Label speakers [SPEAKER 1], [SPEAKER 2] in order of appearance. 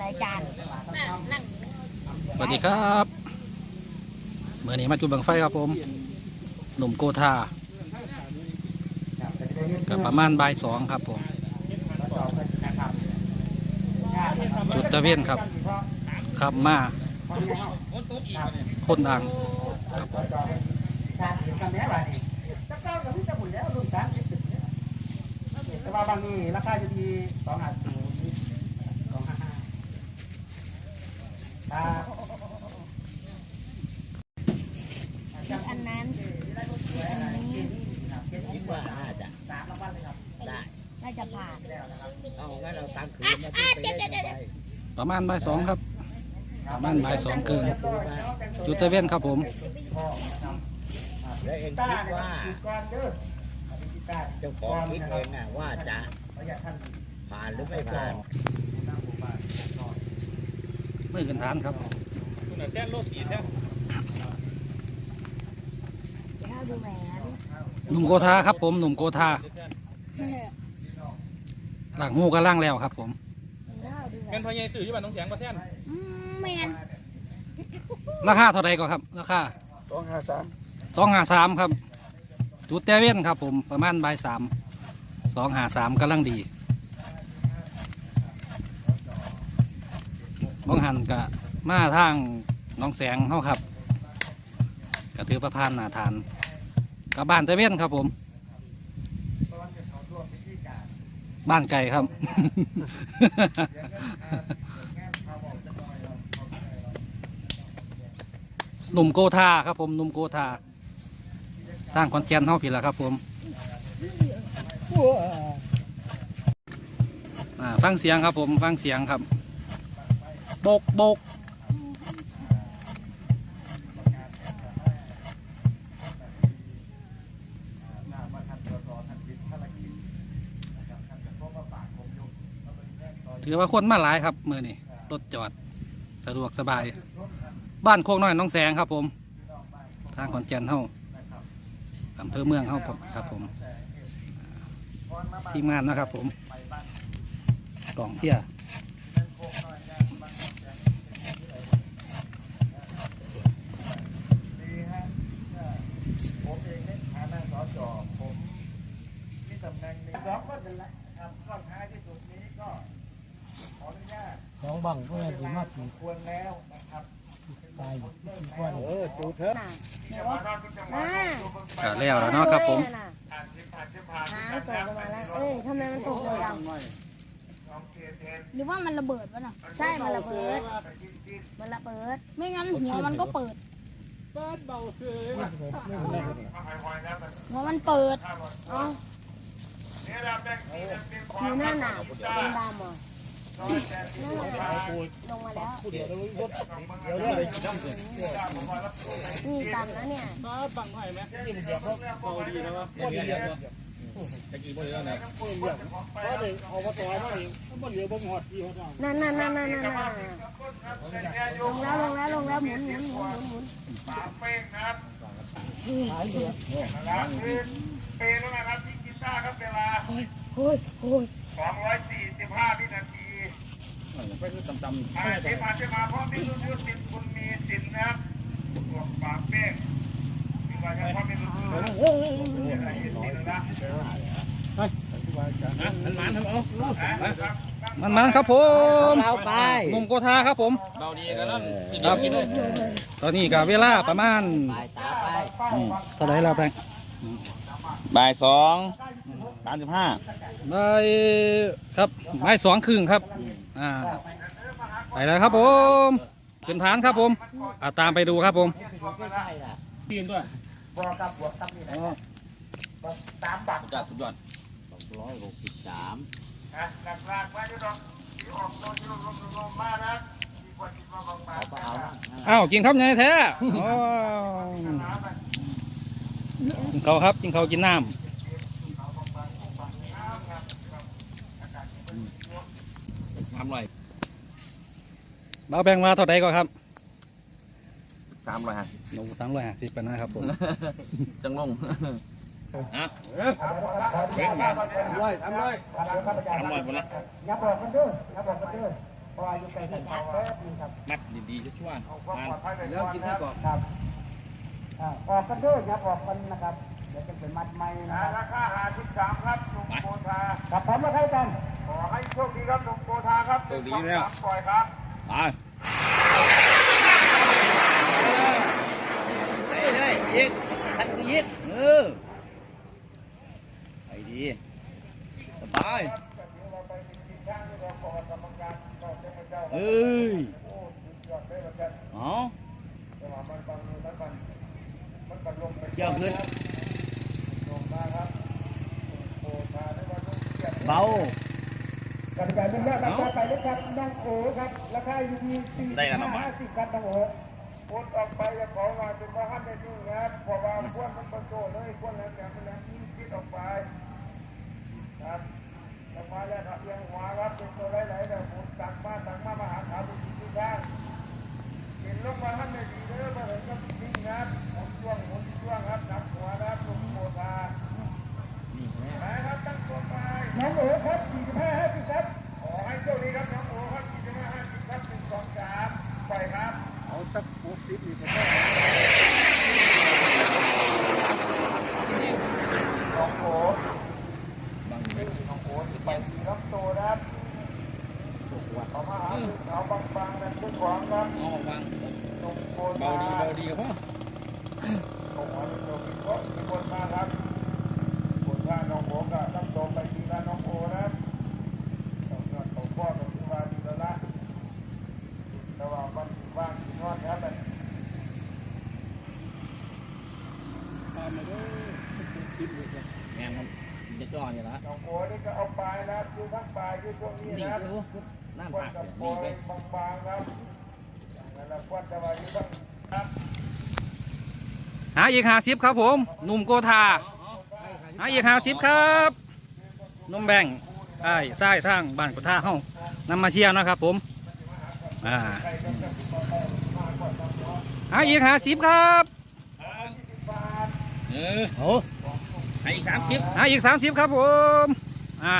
[SPEAKER 1] นายจาน
[SPEAKER 2] สวัสดีครับเมื่อนี้มาจุดบังไฟครับผมหนุ่มโกธากับประมาณบ่ายสองครับผมจุดตะเวนครับขับมาคนทางครับผม
[SPEAKER 3] แต่ว่าบางนี่ราคาจะที่สองห้าศูนย์สองห้าห้าถ้า
[SPEAKER 1] อันนั้นอันนี้
[SPEAKER 4] คิดว่าน่าจะ
[SPEAKER 3] สามรางวัลเลยครับ
[SPEAKER 4] ได้
[SPEAKER 1] น่าจะผ่าน
[SPEAKER 4] เอางั้นเราตามคืนมาที่ไปเล่นไป
[SPEAKER 2] ประมาณบ่ายสองครับ ประมาณบ่ายสองเกินจุดตะเวนครับผม
[SPEAKER 4] แล้วเอง
[SPEAKER 3] ต้า
[SPEAKER 4] คิด
[SPEAKER 3] เนี่ย
[SPEAKER 4] ว่า
[SPEAKER 3] คือก้อนเด้ออภิชิตต้า
[SPEAKER 4] เจ้าของคิดเองน่ะว่าจะ
[SPEAKER 3] ประหยัดท่าน
[SPEAKER 4] ผ่านหรือไม่ผ่าน
[SPEAKER 2] ไม่ขึ้นฐานครับ
[SPEAKER 1] เดี๋ยวดูแหวน
[SPEAKER 2] หนุ่มโกธาครับผมหนุ่มโกธา หลังหูก็ล่างแล้วครับ ผม
[SPEAKER 1] เดี๋ยวดูแหว
[SPEAKER 5] เป็นนพอใหญายตื่นที่บ้านน้องแสงประเทศ
[SPEAKER 1] อืมแมน
[SPEAKER 2] ราคาเท่าไรก็ครับราคา
[SPEAKER 3] สองห้าสาม
[SPEAKER 2] สองหาสามครับจุดเตเว่นครับ ผมประมาณบ่ายสามสองหาสามกำลังดีบางหันกะมาทางหน้องแสงเขาครับกระถือประพานหนาฐานกับบ้านเตเว่นครับผม บ้านไก่ครับ หนุ่มโกธาครับผมหนุ่มโกธาสร้างคอนเทนต์เท่าผิดแล้วครับผมฟังเสียงครับผม ฟังเสียงครับโบกโบก ถือว่าคนมาหลายครับมือนี่รถจอดสะดวกสบาย บ้านโคกน้อยน้องแสงครับผม ทางขอนแก่นเฮาอำเภอเมืองเฮาครับผม ทีมงานนะครับผมกล่องเที่ย
[SPEAKER 3] ดีฮะผมเองในฐานะสจผมมีตำแหน่งหนี้สองก็เป็นละครับข้อท้ายที่สุดนี้ก็ขออนุญาต
[SPEAKER 6] สองบังก็ยังดีมากสี่
[SPEAKER 3] ควรแล้วนะครับ
[SPEAKER 6] ตายอยู่ที่สี่ก้อน
[SPEAKER 4] เออจูเถอะ
[SPEAKER 1] น่ะ
[SPEAKER 3] เดี๋ยวว่าเราจะมา
[SPEAKER 2] ก็แล้วแล้วเนาะครับผม
[SPEAKER 1] น่ะ
[SPEAKER 3] ผ่านที่ผ่านที่ผ่าน
[SPEAKER 1] หางตกลงมาแล้วเอ้ยทำไมมันตกเลยเรา
[SPEAKER 3] ลองเทเทน
[SPEAKER 7] หรือว่ามันระเบิดวะน่ะ
[SPEAKER 1] ใช่มันระเบิด
[SPEAKER 3] ไปที่ที่
[SPEAKER 1] มันระเบิด
[SPEAKER 7] ไม่งั้นหัวมันก็เปิด
[SPEAKER 3] มาหอยๆแล้วมัน
[SPEAKER 7] หัวมันเปิด
[SPEAKER 3] ข้าวหมด
[SPEAKER 1] เอ๋อ
[SPEAKER 3] นี่เราแบ่งที่จะเป็นควา
[SPEAKER 1] อยู่
[SPEAKER 3] ม
[SPEAKER 1] นั่นน่ะเป็นดำเหรอ
[SPEAKER 3] ร้อยแปดสิบ
[SPEAKER 1] นั่น
[SPEAKER 3] บา
[SPEAKER 1] น่ะ
[SPEAKER 3] ท
[SPEAKER 1] ลงมาแล้ว
[SPEAKER 6] เดี๋ยวเรารถ
[SPEAKER 3] เดี๋ยวเลยจ้ำเลยจ้ำมารับตัวไป
[SPEAKER 1] นี่ต่ำนะเนี่ย
[SPEAKER 5] มาบังหน่อยไหมเอาดีแล้ววะ
[SPEAKER 6] ก็ดีแล้ว
[SPEAKER 5] ตะกี้บ่เหลือไหน
[SPEAKER 6] ก็เลยเอามาต่อยมาเองมันเหลือบ่งหอดที่เขาท
[SPEAKER 1] นั่นนั่นนั่นนั่นนั่นลงแล้วลงแล้วลงแล้วหมุนหมุนหมุนหมุนหมุน
[SPEAKER 3] ปากเป้งครับ
[SPEAKER 6] หายเลือ
[SPEAKER 3] นะครับเปย์แล้วนะครับที่กีตาร์ครับเวลา
[SPEAKER 1] โอ้ยโอ้ย
[SPEAKER 3] 245วินาที
[SPEAKER 5] ไปคือต่ำ
[SPEAKER 3] มาเทมาเทมาเพราะมีรุ่นยุทธสินคุณมีสินนะครับพวกปากเป้งมีว่าเฉพาะมีรุ่นยุทธอะไรสินนะ
[SPEAKER 5] ๆนะมันมันทำเอา
[SPEAKER 2] มันมันครับผม
[SPEAKER 4] เอาไป
[SPEAKER 2] หนุ่มโกธาครับผม
[SPEAKER 5] เบาดีกันนั่นสิ
[SPEAKER 2] ครับ
[SPEAKER 5] กินเลย
[SPEAKER 2] ตอนนี้กับเวลาประมาณ
[SPEAKER 4] ไปตาไป
[SPEAKER 2] อืมเท่าไหรแล้วแพง
[SPEAKER 5] บ่ายสอง สามสิบห้า
[SPEAKER 2] บ่ายครับบ่ายสองครึ่งครับอ่าไปแล้วครับผมขึ้นฐานครับผมอ่าตามไปดูครับผม
[SPEAKER 5] ปีนด้วย
[SPEAKER 3] บวกกับบวกกับนี่นะสามบาท
[SPEAKER 5] สุดยอดสุดยอด
[SPEAKER 4] สองร้อยหกสิบสาม
[SPEAKER 3] นะหลักหลักไว้ด้วยดอกที่ออกตัวที่ลงลงลงมานะดีกว่าที่มาบางบาท
[SPEAKER 4] ก็เอา
[SPEAKER 2] อ้าวกินข้าวไงแท้โอ้กินข้าวครับกินข้าวกินน้
[SPEAKER 5] สามร้อยำ
[SPEAKER 2] เราแบ่งมาเท่าไหรก็ครับ
[SPEAKER 5] สามร้อยห้าสิบ
[SPEAKER 2] หนูสามร้อยห้าสิบปนะครับผม
[SPEAKER 5] จังลงอะเว้งมา
[SPEAKER 6] ร้อยสามร้อย
[SPEAKER 5] สามร้อยหมดละ
[SPEAKER 3] อย่าบอกกันเด้ออย่าบอกกันเด้อเพราะว่าอยู่ใกล้กันแป๊บนึงครับ
[SPEAKER 5] มัดดีๆชั่ว
[SPEAKER 3] เอาความ
[SPEAKER 5] ๆ
[SPEAKER 3] ปลอดภัยไป
[SPEAKER 2] แล้ว
[SPEAKER 3] ก่อน
[SPEAKER 2] กิน
[SPEAKER 3] นะ
[SPEAKER 2] ให้
[SPEAKER 3] ครับ
[SPEAKER 2] ก่อน
[SPEAKER 1] ครับอ่าออกกันเด้อครับออกกันนะครับ เดี๋ยวจะเป็นมัดไม้นะ
[SPEAKER 3] นะครับราคาหาสิบสามครับหนุ่มโกธา
[SPEAKER 1] กับพร้อมมาใครกัน
[SPEAKER 3] ขอให้โชคดีครับหนุ่มโกธาครับ
[SPEAKER 5] โชคดีแล้ว
[SPEAKER 3] สองสามปล่อยครับ
[SPEAKER 5] ไปเฮ้ยเฮ้ยยิงทันยิงเออไปดีสบายเอ้ยอ๋อเกี่ยวขึ้นเบา
[SPEAKER 3] กติกาเป็นว่าราคาไปเลยครับน้องโอครับราคาอยู่ที่สี่
[SPEAKER 5] ได้แล้วน้อง
[SPEAKER 3] ห้าสิบครับน้องโอโอนออกไปจะขอมาเป็นว่าห้ามได้ยุ่งนะครับเพราะว่าพวกมันประโจเลยพวกนั้นอย่างนั้นยิ่งคิดออกไปครับลงมาแล้วครับเอียงหัวครับเป็นตัวไหลๆแต่ผมตักมาตักมามาหาขาบุญที่ข้างเห็นลงมาห้ามได้ดีเด้อมาเห็นก็นิ่งนะครับผมช่วงหมุนช่วงครับตักหัวนะครับลงโคตา ไปครับตั้งตัวไปน้องโอ๋ครับ45 50ครับ ขอให้โชคดีครับน้องโอ๋ครับ45 50ครับ1 2 3ปล่อยครับ
[SPEAKER 6] เอาสักปุ๊บติดนี่ก็ได้
[SPEAKER 3] น้องโอ๋น้องโอ๋ที่ไปดีรับโตนะครับเอามาหาเอาบางๆนะทุกของครับ
[SPEAKER 5] เอาวาง
[SPEAKER 3] ตรงโคน
[SPEAKER 5] เบาดีเบาดีครับพ่อ
[SPEAKER 3] ตรงหัวนี่ตรงนี้ก็มีคนมาครับคนว่าน้องโอ๋ก็ต้องโตไปดีนะน้องโอ๋นะต้องนอนตรงพ่อตรงที่ว่าดีแล้วละแต่ว่าวันที่ว่างที่นอนครับ
[SPEAKER 6] ตามมาเด้อติดเลยครับ
[SPEAKER 5] แมงมันจะจ่อเนี่ยละ
[SPEAKER 3] น้องโอ๋นี่ก็เอาปลายนะอยู่ทั้งปลายอยู่ตรงนี้
[SPEAKER 5] นี่
[SPEAKER 3] นะ
[SPEAKER 5] ดูน้ำ
[SPEAKER 3] ควั
[SPEAKER 5] ปานก
[SPEAKER 3] กับ
[SPEAKER 5] เนี่ย
[SPEAKER 3] โป
[SPEAKER 5] นี่
[SPEAKER 3] ย
[SPEAKER 5] ไป
[SPEAKER 3] บางๆครับนั่นแหละควันจะมาอยู่ทั้งครับ
[SPEAKER 2] หาอีกหาสิบครับผมหนุ่มโกธาหาอีกหาสิบครับนมแบ่งไอ้ไส้ทางบ้านกุท่าเฮ้านำมาเชียร์นะครับผมอ่าหาอีกหาสิบครับ
[SPEAKER 5] เออโอ้ให้อีกสามสิบ
[SPEAKER 2] หาอีกสามสิบครับผมอ่า